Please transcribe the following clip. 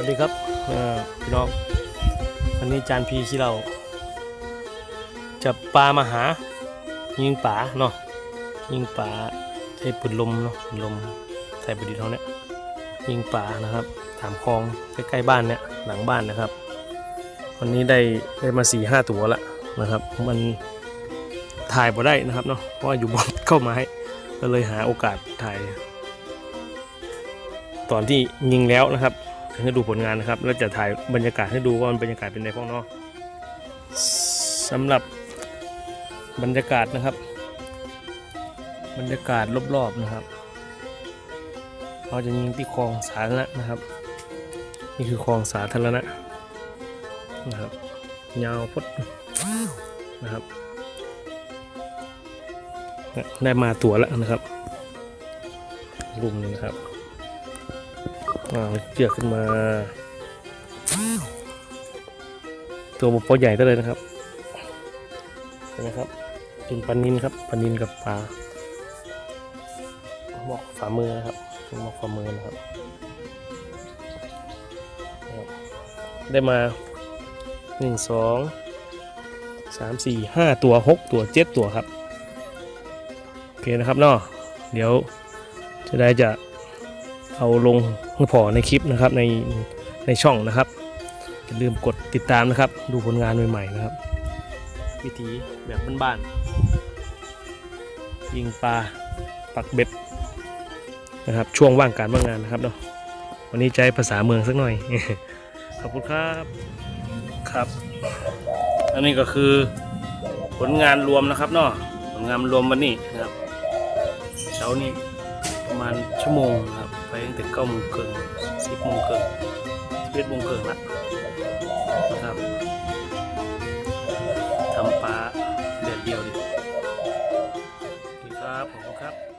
วัสดีครับพี่น้องวันนี้จานพีขี้เราจับปลามาหา ยิงป่าเนาะยิงป่าใช้ปืนลมเนาะปืนลมใส่บดีเท่าเนี้ยยิงป่านะครับถามคลองใกล้ๆบ้านเนี่ยหลังบ้านนะครับ วันนี้ได้ได้มาสี่ห้าตัวละนะครับ มันถ่ายบ่ได้นะครับเนาะเพราะอยู่บนเข้าไม้ก็เลยหาโอกาสถ่าย ตอนที่ยิงแล้วนะครับ ให้ดูผลงานนะครับ แล้วจะถ่ายบรรยากาศให้ดูว่ามันบรรยากาศเป็นไงพ้องเนาะสำหรับบรรยากาศนะครับ บรรยากาศรอบๆนะครับเราจะยิงที่คลองสาธารณะนะครับ นี่คือคลองสาธารณะนะครับยาวพดนะครับได้มาตัวแล้วนะครับลุมนึงนะครับ อ่าเจือกขึ้นมา ตัวบุปผาใหญ่ได้เลยนะครับเห็นไหมครับเป็นปลานินครับปลานินกับปลาหมอกฝ่ามือนะครับหมอกฝ่ามือนะครับ ได้มาหนึ่งสองสามสี่ห้าตัวหกตัวเจ็ดตัวครับ โอเคนะครับเนาะเดี๋ยวจะได้จะ เอาลงพอในคลิปนะครับในในช่องนะครับอย่าลืมกดติดตามนะครับ ดูผลงานใหม่ๆนะครับ วิธีแบบบ้านๆยิงปลาปักเบ็ดนะครับ ช่วงว่างการว่างงานนะครับเนาะวันนี้ใช้ภาษาเมืองสักหน่อย ขอบคุณครับครับ อันนี้ก็คือผลงานรวมนะครับเนาะผลงานรวมวันนี้นะครับเช้านี้ ประมาณชั่วโมงครับไปตั้งแต่เก้าโมงเกินสิบโมงเกินสิบเอ็ดโมงเกินละนะครับทำปลาแดดเดียวดิดีคครับขอบคุณครับ